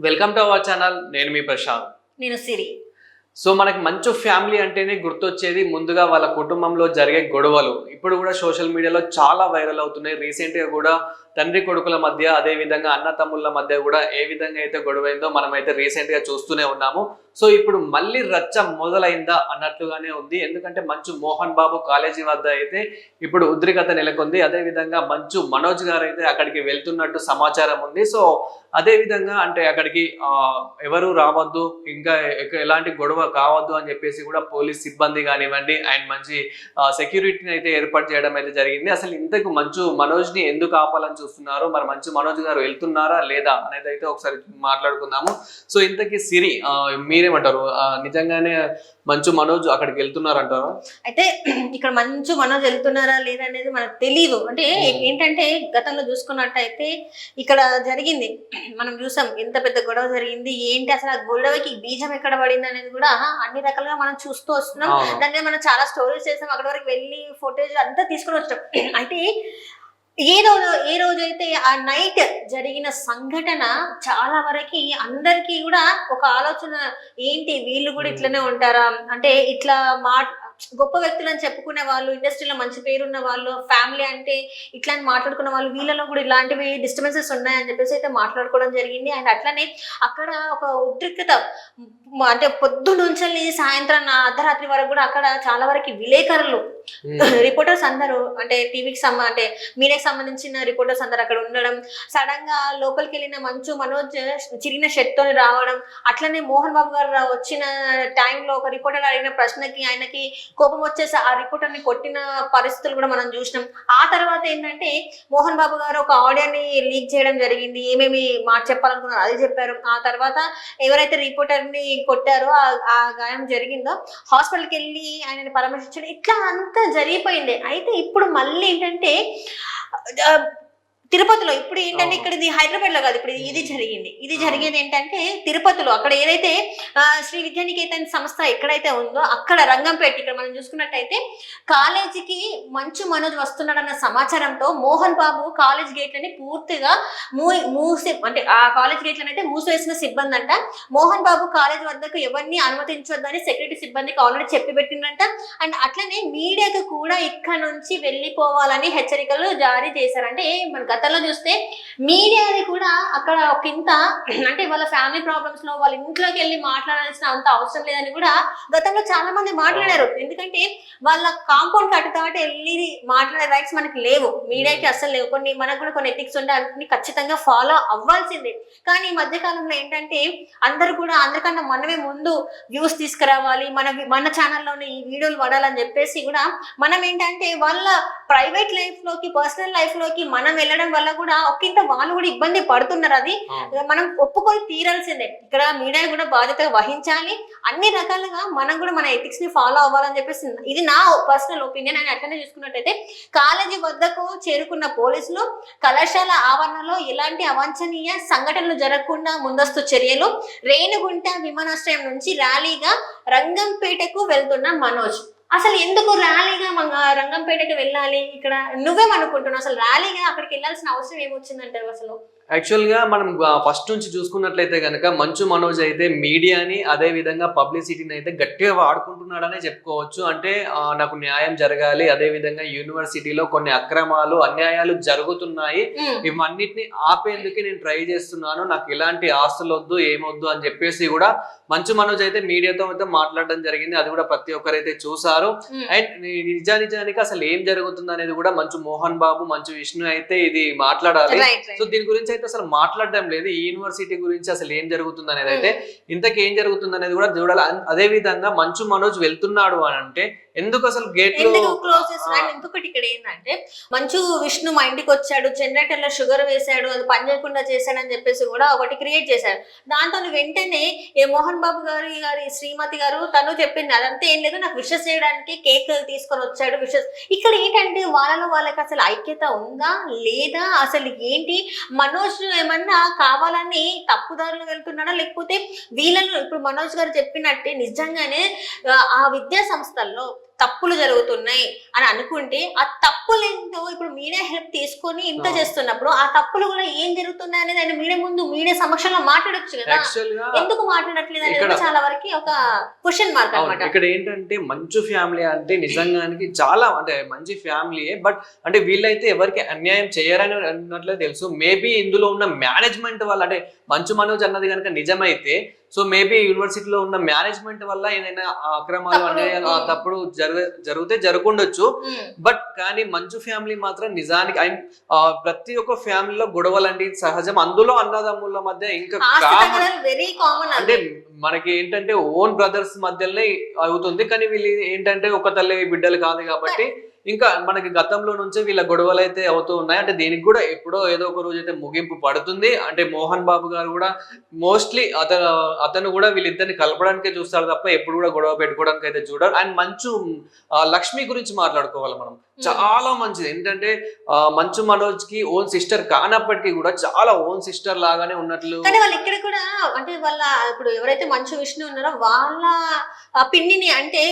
Welcome to our channel నేను మీ ప్రశాంత్. నేను సిరి. So మనకి మంచి ఫ్యామిలీ అంటేనే గుర్తొచ్చేది ముందుగా వాళ్ళ కుటుంబంలో జరిగే గొడవలు. ఇప్పుడు కూడా సోషల్ మీడియాలో చాలా వైరల్ అవుతున్నాయి. రీసెంట్గా కూడా తండ్రి కొడుకుల మధ్య అదే విధంగా అన్న తమ్ముళ్ళ మధ్య కూడా ఏ విధంగా అయితే గొడవైందో మనమైతే అయితే రీసెంట్గా చూస్తూనే ఉన్నాము. సో ఇప్పుడు మళ్ళీ రచ్చ మొదలైందా అన్నట్లుగానే ఉంది. ఎందుకంటే మంచు మోహన్ బాబు కాలేజీ వద్ద అయితే ఇప్పుడు ఉద్రికత నెలకొంది. అదే విధంగా మంచు మనోజ్ గారు అయితే అక్కడికి వెళ్తున్నట్టు సమాచారం ఉంది. సో అదే విధంగా అంటే అక్కడికి ఎవరు రావద్దు ఇంకా ఎలాంటి గొడవ కావద్దు అని చెప్పేసి కూడా పోలీస్ సిబ్బంది కానివ్వండి అండ్ మంచి సెక్యూరిటీని అయితే ఏర్పాటు చేయడం అయితే జరిగింది. అసలు ఇంతకు మంచు మనోజ్ని ఎందుకు ఆపాలని చూస్తున్నారు? మరి మంచు మనోజ్ గారు వెళ్తున్నారా లేదా అనేది అయితే ఒకసారి మాట్లాడుకుందాము. సో ఇంతకీ సిరి మీరేమంటారు? నిజంగానే మంచు మనోజ్ అక్కడికి వెళ్తున్నారంటారా? అయితే ఇక్కడ మంచు మనోజ్ వెళ్తున్నారా లేదా అనేది మనకు తెలియదు అంటే. ఏంటంటే గతంలో చూసుకున్నట్టయితే ఇక్కడ జరిగింది. మనం చూసాం ఎంత పెద్ద గొడవ జరిగింది ఏంటి అసలు ఆ గొడవకి బీజం ఎక్కడ పడింది అనేది కూడా అన్ని రకాలుగా మనం చూస్తూ వస్తున్నాం. దాని మీద మనం చాలా స్టోరీస్ చేసాం అక్కడ వరకు వెళ్ళి ఫోటేజ్ అంతా తీసుకొని వచ్చాం. అయితే ఏ రోజు ఏ రోజైతే ఆ నైట్ జరిగిన సంఘటన చాలా వరకు అందరికీ కూడా ఒక ఆలోచన ఏంటి వీళ్ళు కూడా ఇట్లనే ఉంటారా? అంటే ఇట్లా మా గొప్ప వ్యక్తులు అని చెప్పుకునే వాళ్ళు ఇండస్ట్రీలో మంచి పేరున్న వాళ్ళు ఫ్యామిలీ అంటే ఇట్లా మాట్లాడుకున్న వాళ్ళు వీళ్ళలో కూడా ఇలాంటివి డిస్టర్బెన్సెస్ ఉన్నాయని చెప్పేసి అయితే మాట్లాడుకోవడం జరిగింది అండ్ అట్లనే అక్కడ ఒక ఉద్రిక్తత మ- అంటే పొద్దు నుంచి సాయంత్రం నా అర్ధరాత్రి వరకు కూడా అక్కడ చాలా వరకు విలేకరులు ఉమ్. రిపోర్టర్స్ అందరూ అంటే టీవీకి సంబ అంటే మీడియాకి సంబంధించిన రిపోర్టర్స్ అందరు అక్కడ ఉండడం సడన్గా లోపలికి వెళ్ళిన మంచు మనోజ్ చిరిగిన షర్ట్ తోని రావడం అట్లనే మోహన్ బాబు గారు వచ్చిన టైంలో ఒక రిపోర్టర్ అడిగిన ప్రశ్నకి ఆయనకి కోపం వచ్చేసి ఆ రిపోర్టర్ని కొట్టిన పరిస్థితులు కూడా మనం చూసినాం. ఆ తర్వాత ఏంటంటే మోహన్ బాబు గారు ఒక ఆడియోని లీక్ చేయడం జరిగింది. ఏమేమి మాట చెప్పాలనుకున్నారు అది చెప్పారు. ఆ తర్వాత ఎవరైతే రిపోర్టర్ని కొట్టారో ఆ- గాయం జరిగిందో హాస్పిటల్కి వెళ్ళి ఆయనని పరామర్శించడం ఇట్లా అంతా జరిగిపోయింది. అయితే ఇప్పుడు మళ్ళీ ఏంటంటే తిరుపతిలో ఇప్పుడు ఏంటంటే. ఇక్కడ ఇది హైదరాబాద్లో కాదు ఇప్పుడు ఇది జరిగింది. ఇది జరిగేది ఏంటంటే తిరుపతిలో అక్కడ ఏదైతే శ్రీ విద్యానికేతన్ సంస్థ ఎక్కడైతే ఉందో అక్కడ రంగంపేట ఇక్కడ మనం చూసుకున్నట్టయితే కాలేజీకి మంచు మనోజ్ వస్తున్నాడన్న సమాచారంతో మోహన్ బాబు కాలేజ్ గేట్లని పూర్తిగా మూ మూసి అంటే ఆ కాలేజ్ గేట్లను అయితే మూసివేసిన సిబ్బంది అంట మోహన్ బాబు కాలేజ్ వద్దకు ఎవరిని అనుమతించొద్దని సెక్యూరిటీ సిబ్బందికి ఆల్రెడీ చెప్పి పెట్టిందంట. అండ్ అట్లనే మీడియాకు కూడా ఇక్కడ నుంచి వెళ్ళిపోవాలని హెచ్చరికలు జారీ చేశారు అంటే మన గతంలో చూస్తే మీడియాది కూడా అక్కడ ఇంత అంటే వాళ్ళ ఫ్యామిలీ ప్రాబ్లమ్స్లో వాళ్ళ ఇంట్లోకి వెళ్ళి మాట్లాడాల్సిన అంత అవసరం లేదని కూడా గతంలో చాలా మంది మాట్లాడారు. ఎందుకంటే వాళ్ళ కాంపౌండ్ కట్టుతాటి వెళ్ళి మాట్లాడే రైట్స్ మనకి లేవు. మీడియాకి అస్సలు లేవు. కొన్ని మనకు కూడా కొన్ని ఎథిక్స్ ఉంటే అన్ని ఖచ్చితంగా ఫాలో అవ్వాల్సిందే. కానీ ఈ మధ్య కాలంలో ఏంటంటే అందరూ కూడా అందరికన్నా మనమే ముందు వ్యూస్ తీసుకురావాలి. మన మన ఛానల్లోనే ఈ వీడియోలు పడాలని చెప్పేసి కూడా మనం ఏంటంటే వాళ్ళ ప్రైవేట్ లైఫ్లోకి పర్సనల్ లైఫ్లోకి మనం వెళ్ళడం వల్ల కూడా ఒకంత వాళ్ళు కూడా ఇబ్బంది పడుతున్నారు అది. మనం ఒప్పుకొని తీరాల్సిందే. ఇక్కడ మీడియా కూడా బాధ్యత వహించాలి. అన్ని రకాలుగా మనం కూడా మన ఎథిక్స్ని ఫాలో అవ్వాలని చెప్పేసి ఇది నా పర్సనల్ ఒపీనియన్ అని అట్లనే చూసుకున్నట్టయితే కాలేజీ వద్దకు చేరుకున్న పోలీసులు కళాశాల ఆవరణలో ఎలాంటి అవాంఛనీయ సంఘటనలు జరగకుండా ముందస్తు చర్యలు. రేణుగుంట విమానాశ్రయం నుంచి ర్యాలీగా రంగంపేటకు వెళ్తున్న మనోజ్. అసలు ఎందుకు ర్యాలీగా మన రంగంపేటకి వెళ్ళాలి? ఇక్కడ నువ్వేమనుకుంటున్నావు? అసలు ర్యాలీగా అక్కడికి వెళ్ళాల్సిన అవసరం ఏమొచ్చిందంటారు అసలు? యాక్చువల్గా మనం ఫస్ట్ నుంచి చూసుకున్నట్లయితే కనుక మంచు మనోజ్ అయితే మీడియాని అదే విధంగా పబ్లిసిటీని అయితే గట్టిగా వాడుకుంటున్నాడనే చెప్పుకోవచ్చు. అంటే నాకు న్యాయం జరగాలి అదే విధంగా యూనివర్సిటీలో కొన్ని అక్రమాలు అన్యాయాలు జరుగుతున్నాయి. ఇవన్నిటిని ఆపేందుకే నేను ట్రై చేస్తున్నాను. నాకు ఎలాంటి ఆస్తులు వద్దు ఏమొద్దు అని చెప్పేసి కూడా మంచు మనోజ్ అయితే మీడియాతో అయితే మాట్లాడడం జరిగింది. అది కూడా ప్రతి ఒక్కరైతే చూసారు. అండ్ నిజా నిజానికి అసలు ఏం జరుగుతుంది అనేది కూడా మంచు మోహన్ బాబు మంచు విష్ణు అయితే ఇది మాట్లాడాలి. సో దీని గురించి అయితే అసలు మాట్లాడడం లేదు. ఈ యూనివర్సిటీ గురించి అసలు ఏం జరుగుతుంది అనేది అయితే ఇంతకీ ఏం జరుగుతుంది అనేది కూడా చూడాలి అదే విధంగా మంచు మనోజ్ వెళ్తున్నాడు అని అంటే ఎందుకు అసలు ఆ. ఇంకొకటి ఇక్కడ ఏంటంటే మంచు విష్ణు మా ఇంటికి వచ్చాడు జనరేటర్లో షుగర్ వేశాడు అది పని చేయకుండా చేశాడని చెప్పేసి కూడా ఒకటి క్రియేట్ చేశాడు. దాంతో వెంటనే ఏ మోహన్ బాబు గారి గారి శ్రీమతి గారు తను చెప్పింది అదంతా ఏం లేదు నాకు విషెస్ చేయడానికి కేక్ తీసుకొని వచ్చాడు విషెస్. ఇక్కడ ఏంటంటే వాళ్ళలో వాళ్ళకి అసలు ఐక్యత ఉందా లేదా అసలు ఏంటి? మనోజ్ ఏమన్నా కావాలని తప్పుదారులు వెళ్తున్నాడా? లేకపోతే వీళ్ళను ఇప్పుడు మనోజ్ గారు చెప్పినట్టే నిజంగానే ఆ, ఆ విద్యా సంస్థల్లో తప్పులు జరుగుతున్నాయి అని అనుకుంటే ఆ తప్పులు ఏంటో ఇప్పుడు మీడియా హెల్ప్ తీసుకొని ఇంత. చేస్తున్నప్పుడు ఆ తప్పులు కూడా ఏం జరుగుతున్నాయి అనేది ఆయన మీడియా ముందు మీడియా సమక్షంలో మాట్లాడొచ్చు కదా ఎందుకు మాట్లాడట్లేదు అనేది చాలా వరకు ఒక క్వశ్చన్ మార్క్ అనమాట ఇక్కడ ఏంటంటే మంచు ఫ్యామిలీ అంటే నిజంగానికి చాలా అంటే మంచి ఫ్యామిలీయే బట్ అంటే వీళ్ళైతే ఎవరికి అన్యాయం చేయరని అన్నట్లే తెలుసు మేబీ ఇందులో ఉన్న మేనేజ్మెంట్ వల్ల అంటే మంచు మనోజ్ అన్నది కనుక నిజమైతే సో మేబీ యూనివర్సిటీలో ఉన్న మేనేజ్మెంట్ వల్ల ఏదైనా అక్రమాలు ఉమ్. తప్పుడు జరగ జరిగితే జరగకుండొచ్చు బట్ కానీ మంచు ఫ్యామిలీ మాత్రం నిజానికి ఐ ప్రతి ఒక్క ఫ్యామిలీలో గొడవలు అంటే సహజం. అందులో అన్నదమ్ముల మధ్య ఇంకా వెరీ కామన్ అంటే మనకి ఏంటంటే ఓన్ బ్రదర్స్ మధ్యలోనే అవుతుంది. కానీ వీళ్ళు ఏంటంటే ఒక తల్లి బిడ్డలు కాదు కాబట్టి ఇంకా మనకి గతంలో నుంచే వీళ్ళ గొడవలు అయితే అవుతూ ఉన్నాయి. అంటే దీనికి కూడా ఎప్పుడో ఏదో ఒక రోజు అయితే ముగింపు పడుతుంది. అంటే మోహన్ బాబు గారు కూడా మోస్ట్లీ అతను అతను కూడా వీళ్ళిద్దరిని కలపడానికే చూస్తారు తప్ప ఎప్పుడు కూడా గొడవ పెట్టుకోవడానికి అయితే చూడరు. అండ్ మంచు లక్ష్మి గురించి మాట్లాడుకోవాలి మనం. చాలా మంచిది. ఏంటంటే మంచు మనోజ్కి ఓన్ సిస్టర్ కానప్పటికీ కూడా చాలా ఓన్ సిస్టర్ లాగానే ఉన్నట్లు కానీ వాళ్ళు ఇక్కడ కూడా అంటే వాళ్ళ ఇప్పుడు ఎవరైతే మంచు విష్ణు ఉన్నారో వాళ్ళ పిన్నిని అంటే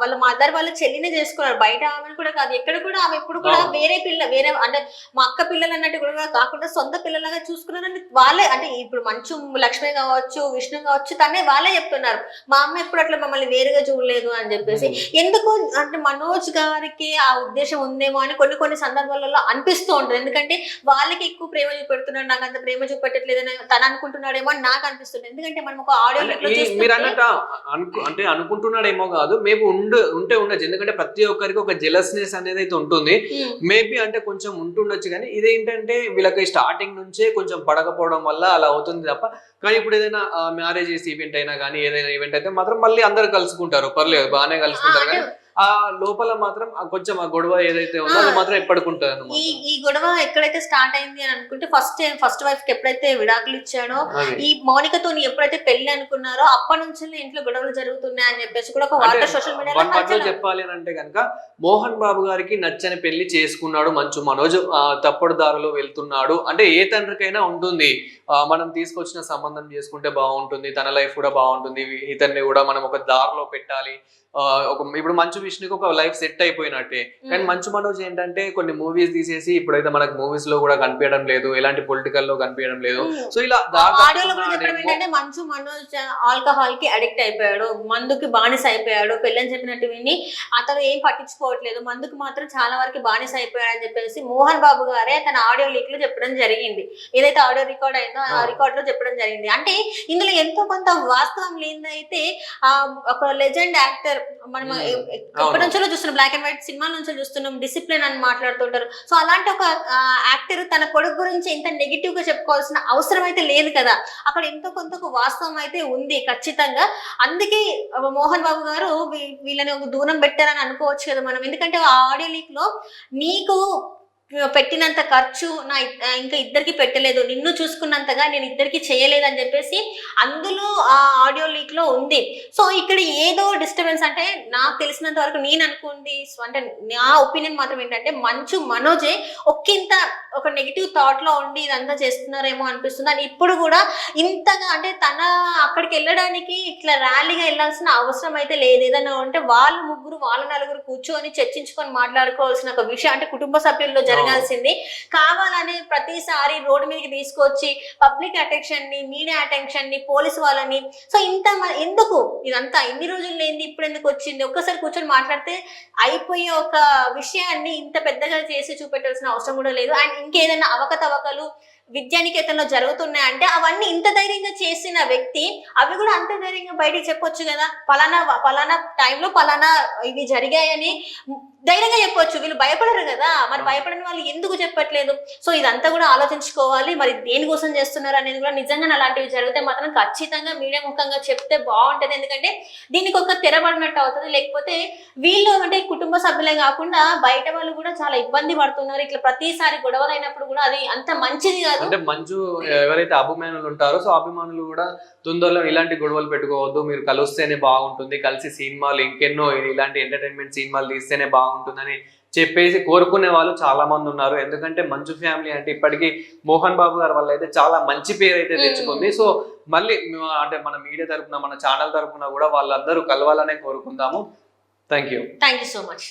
వాళ్ళ మదర్ వాళ్ళ చెల్లినే చేసుకున్నారు. బయట ఆమెను కూడా కాదు. ఎక్కడ కూడా ఆమె ఎప్పుడు కూడా. వేరే పిల్ల వేరే అంటే మా అక్క పిల్లలు అన్నట్టు కూడా కాకుండా సొంత పిల్లలుగా చూసుకున్నారని వాళ్ళే అంటే ఇప్పుడు మంచు లక్ష్మి కావచ్చు విష్ణు కావచ్చు తనే వాళ్ళే చెప్తున్నారు. మా అమ్మ ఎప్పుడు అట్లా మమ్మల్ని వేరుగా చూడలేదు అని చెప్పేసి. ఎందుకు అంటే మనోజ్ గారికి ఆ ఉద్దేశం ఉందేమో అని కొన్ని కొన్ని సందర్భాలలో అనిపిస్తూ ఉంటుంది. ఎందుకంటే వాళ్ళకి ఎక్కువ ప్రేమ చూపెడుతున్నాడు నాకు అంత ప్రేమ చూపెట్టట్లేదని తను అనుకుంటున్నాడేమో అని నాకు అనిపిస్తుంది ఎందుకంటే మనం ఒక ఆడియో మీరు అన్నట్టు అంటే అనుకుంటున్నాడేమో కాదు మేబీ ఉండు ఉంటే ఉండొచ్చు. ఎందుకంటే ప్రతి ఒక్కరికి ఒక జెలస్నెస్ అనేది అయితే ఉంటుంది. మేబీ అంటే కొంచెం ఉంటుండొచ్చు కానీ ఇదేంటంటే వీళ్ళకి స్టార్టింగ్ నుంచే కొంచెం పడకపోవడం వల్ల అలా అవుతుంది తప్ప కానీ ఇప్పుడు ఏదైనా మ్యారేజెస్ ఈవెంట్ అయినా కానీ ఏదైనా ఈవెంట్ అయితే మాత్రం మళ్ళీ అందరు కలుసుకుంటారు. పర్లేదు బాగానే కలుసుకుంటారు కానీ ఆ లోపల మాత్రం కొంచెం ఆ గొడవ ఏదైతే ఉందో అది మాత్రం ఎప్పటికుంటుంది ఈ అనమాట ఈ గొడవ ఎక్కడైతే స్టార్ట్ అయింది అని అనుకుంటే ఫస్ట్ ఫస్ట్ వైఫ్కి ఎప్పుడైతే విడాకులు ఇచ్చాడో ఈ మౌనికతో ఎప్పుడైతే పెళ్ళి అనుకున్నారో అప్పటి నుంచి ఇంట్లో గొడవలు జరుగుతున్నాయి అని చెప్పేసి కూడా ఒక వార్త సోషల్ మీడియాలో చెప్పాలి అని అంటే కనుక మోహన్ బాబు గారికి నచ్చని పెళ్ళి చేసుకున్నాడు మంచు మనోజ్. తప్పుడు దారిలో వెళ్తున్నాడు. అంటే ఏ తండ్రికైనా ఉంటుంది. మనం తీసుకొచ్చిన సంబంధం చేసుకుంటే బాగుంటుంది. తన లైఫ్ కూడా బాగుంటుంది. ఇతన్ని కూడా మనం ఒక దారిలో పెట్టాలి. ఒక ఇప్పుడు మంచు విష్ణుకి ఒక లైఫ్ సెట్ అయిపోయినట్టే. కానీ మంచు మనోజ్ ఏంటంటే కొన్ని మూవీస్ తీసేసి ఇప్పుడైతే మనకు మూవీస్లో కూడా కనిపించడం లేదు ఎలాంటి పొలిటికల్లో కనిపించడం లేదు. సో ఇలా. ఏంటంటే మంచు మనోజ్ ఆల్కహాల్కి అడిక్ట్ అయిపోయాడు మందుకి బానిస అయిపోయాడు పెళ్ళని చెప్పినట్టు విని అతను ఏం పట్టించుకోవట్లేదు. మందుకు మాత్రం చాలా వరకు బానిస అయిపోయాడు అని చెప్పేసి మోహన్ బాబు గారే తన ఆడియో లీక్లో చెప్పడం జరిగింది. ఏదైతే ఆడియో రికార్డ్ అయిందో ఆ. రికార్డ్లో చెప్పడం జరిగింది. అంటే ఇందులో ఎంతో కొంత వాస్తవం లేదైతే ఆ ఒక లెజెండ్ యాక్టర్ మనం. ఎప్పటి నుంచో చూస్తున్నాం బ్లాక్ అండ్ వైట్ సినిమా నుంచి చూస్తున్నాం డిసిప్లిన్ అని మాట్లాడుతుంటారు. సో అలాంటి ఒక యాక్టర్ తన కొడుకు గురించి ఇంత నెగిటివ్గా చెప్పుకోవాల్సిన అవసరం అయితే లేదు కదా. అక్కడ ఎంతో కొంత వాస్తవం అయితే ఉంది ఖచ్చితంగా. అందుకే మోహన్ బాబు గారు వీళ్ళని ఒక దూరం పెట్టారని అనుకోవచ్చు కదా మనం. ఎందుకంటే ఆ ఆడియో లీక్లో నీకు పెట్టినంత ఖర్చు నా ఇంకా ఇద్దరికి పెట్టలేదు. నిన్ను చూసుకున్నంతగా నేను ఇద్దరికి చేయలేదు అని చెప్పేసి అందులో ఆ ఆడియో లీక్లో ఉంది. సో ఇక్కడ ఏదో డిస్టర్బెన్స్ అంటే నాకు తెలిసినంత వరకు నేను అనుకుంది అంటే నా ఒపీనియన్ మాత్రం ఏంటంటే మంచు మనోజే ఒక్కింత ఒక నెగిటివ్ థాట్లో ఉండి ఇదంతా చేస్తున్నారేమో అనిపిస్తుంది. అని ఇప్పుడు కూడా ఇంతగా అంటే తన అక్కడికి వెళ్ళడానికి ఇట్లా ర్యాలీగా వెళ్ళాల్సిన అవసరం అయితే లేదు. ఏదైనా ఉంటే వాళ్ళు ముగ్గురు వాళ్ళ నలుగురు కూర్చొని చర్చించుకొని మాట్లాడుకోవాల్సిన ఒక విషయం అంటే కుటుంబ సభ్యుల్లో జరగాల్సింది. కావాలని ప్రతిసారి రోడ్డు మీదకి తీసుకొచ్చి పబ్లిక్ అటెన్షన్ని మీడియా అటెన్షన్ని పోలీసు వాళ్ళని. సో ఇంత ఎందుకు? ఇదంతా ఇన్ని రోజులు లేని ఇప్పుడు ఎందుకు వచ్చింది? ఒక్కసారి కూర్చొని మాట్లాడితే అయిపోయే ఒక విషయాన్ని ఇంత పెద్దగా చేసి చూపెట్టాల్సిన అవసరం కూడా లేదు. అండ్ ఇంకేదైనా అవకతవకలు విద్యానికేతన్లో జరుగుతున్నాయంటే అవన్నీ ఇంత ధైర్యంగా చేసిన వ్యక్తి అవి కూడా అంత ధైర్యంగా బయటికి చెప్పొచ్చు కదా. పలానా పలానా టైంలో పలానా ఇవి జరిగాయని ధైర్యంగా చెప్పొచ్చు. వీళ్ళు భయపడరు కదా. మరి భయపడని వాళ్ళు ఎందుకు చెప్పట్లేదు? సో ఇదంతా కూడా ఆలోచించుకోవాలి. మరి దేనికోసం చేస్తున్నారు అనేది కూడా నిజంగా అలాంటివి జరిగితే మాత్రం ఖచ్చితంగా మీడియా ముఖంగా చెప్తే బాగుంటది. ఎందుకంటే దీనికి ఒక తెరబడినట్టు అవుతుంది. లేకపోతే వీళ్ళు అంటే కుటుంబ సభ్యులే కాకుండా బయట వాళ్ళు కూడా చాలా ఇబ్బంది పడుతున్నారు. ఇట్లా ప్రతిసారి గొడవలు అయినప్పుడు కూడా అది అంత మంచిది కాదు. అంటే మంచు ఎవరైతే అభిమానులు ఉంటారో సో అభిమానులు కూడా తొందరలో ఇలాంటి గొడవలు పెట్టుకోవద్దు. మీరు కలిస్తేనే బాగుంటుంది. కలిసి సినిమాలు ఇంకెన్నో ఇలాంటి ఎంటర్టైన్మెంట్ సినిమాలు తీస్తేనే బాగుంటుందని చెప్పేసి కోరుకునే వాళ్ళు చాలా మంది ఉన్నారు. ఎందుకంటే మంచు ఫ్యామిలీ అంటే ఇప్పటికీ మోహన్ బాబు గారి వల్ల అయితే చాలా మంచి పేరు అయితే తెచ్చుకుంది. సో మళ్ళీ అంటే మన మీడియా తరపున మన ఛానల్ తరపున కూడా వాళ్ళందరూ కలవాలనే కోరుకుందాము. Thank you thank you so much